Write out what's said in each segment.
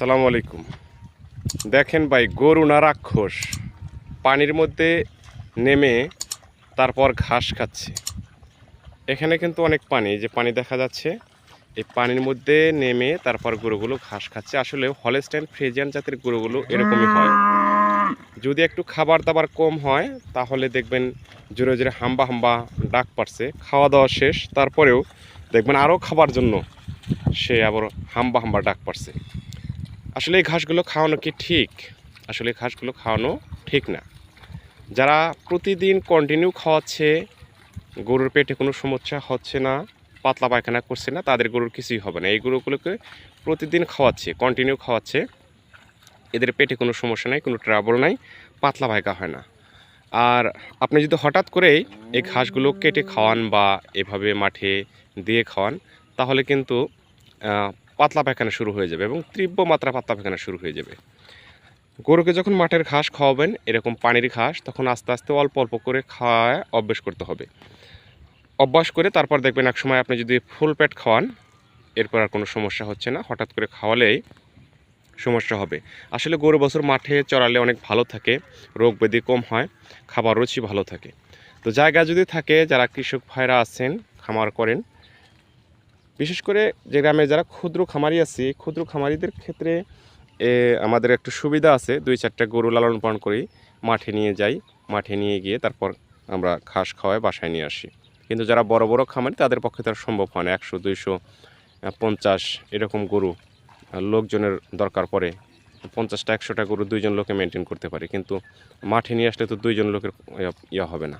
সালাম আলাইকুম। দেখেন ভাই, গরু না রাক্ষস, পানির মধ্যে নেমে তারপর ঘাস খাচ্ছে। এখানে কিন্তু অনেক পানি যে পানি দেখা যাচ্ছে, এই পানির মধ্যে নেমে তারপর গরুগুলো ঘাস খাচ্ছে। আসলে হলেস্টাইন ফ্রিজিয়ান জাতের গরুগুলো এরকমই হয়। যদি একটু খাবার দাবার কম হয়, তাহলে দেখবেন জোরে জোরে হাম্বা হাম্বা ডাক পারছে। খাওয়া দাওয়া শেষ, তারপরেও দেখবেন আরও খাবার জন্য সে আবার হাম্বা হাম্বা ডাক পারছে। আসলে এই ঘাসগুলো খাওয়ানো কি ঠিক? আসলে এই ঘাসগুলো খাওয়ানো ঠিক না। যারা প্রতিদিন কন্টিনিউ খাওয়াচ্ছে, গরুর পেটে কোনো সমস্যা হচ্ছে না, পাতলা পায়খানা করছে না, তাদের গরুর কিছুই হবে না। এই গরুগুলোকে প্রতিদিন খাওয়াচ্ছে কন্টিনিউ খাওয়াচ্ছে। এদের পেটে কোনো সমস্যা নাই, কোনো ট্রাবল নাই, পাতলা পায়খা হয় না। আর আপনি যদি হঠাৎ করেই এই ঘাসগুলো কেটে খাওয়ান বা এভাবে মাঠে দিয়ে খাওয়ান, তাহলে কিন্তু পাতলা পায়খানা শুরু হয়ে যাবে এবং তীব্র মাত্রা পাতলা পায়খানা শুরু হয়ে যাবে। গরুকে যখন মাঠের ঘাস খাওয়াবেন, এরকম পানির ঘাস, তখন আস্তে আস্তে অল্প অল্প করে খাওয়া অভ্যেস করতে হবে। অভ্যাস করে তারপর দেখবেন এক সময় আপনি যদি ফুল পেট খাওয়ান, এরপর আর কোনো সমস্যা হচ্ছে না। হঠাৎ করে খাওয়ালেই সমস্যা হবে। আসলে গরু বছর মাঠে চড়ালে অনেক ভালো থাকে, রোগ ব্যাধি কম হয়, খাবার রুচি ভালো থাকে। তো জায়গা যদি থাকে, যারা কৃষক ভাইরা আছেন, খামার করেন বিশেষ করে যে গ্রামে যারা ক্ষুদ্র খামারি আছে, ক্ষুদ্র খামারিদের ক্ষেত্রে আমাদের একটু সুবিধা আছে। দুই, চারটা গরু লালন পালন করি, মাঠে নিয়ে যাই, মাঠে নিয়ে গিয়ে তারপর আমরা ঘাস খাওয়াই বাসায় নিয়ে আসি। কিন্তু যারা বড় বড় খামারি, তাদের পক্ষে তার সম্ভব হয় না। একশো, দুইশো পঞ্চাশ এরকম গরু লোকজনের দরকার পড়ে। পঞ্চাশটা, একশোটা গরু দুইজন লোকে মেনটেন করতে পারে। কিন্তু মাঠে নিয়ে আসলে তো দুইজন লোকের ইয়া হবে না।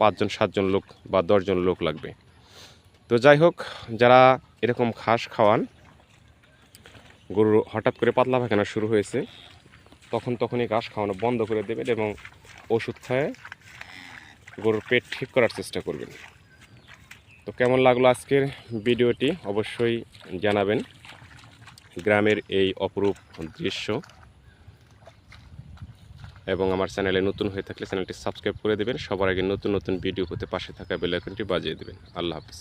পাঁচজন, সাতজন লোক বা দশজন লোক লাগবে। তো যাই হোক, যারা এরকম ঘাস খাওয়ান গরুর হঠাৎ করে পাতলা পায়খানা শুরু হয়েছে, তখন তখনই ঘাস খাওয়ানো বন্ধ করে দেবেন এবং ওষুধ খায় গরুর পেট ঠিক করার চেষ্টা করবেন। তো কেমন লাগল আজকের ভিডিওটি অবশ্যই জানাবেন। গ্রামের এই অপরূপ দৃশ্য। এবং আমার চ্যানেলে নতুন হয়ে থাকলে চ্যানেলটি সাবস্ক্রাইব করে দেবেন। সবার আগে নতুন নতুন ভিডিও হতে পাশে থাকা বেল আইকনটি বাজিয়ে দেবেন। আল্লাহ হাফিজ।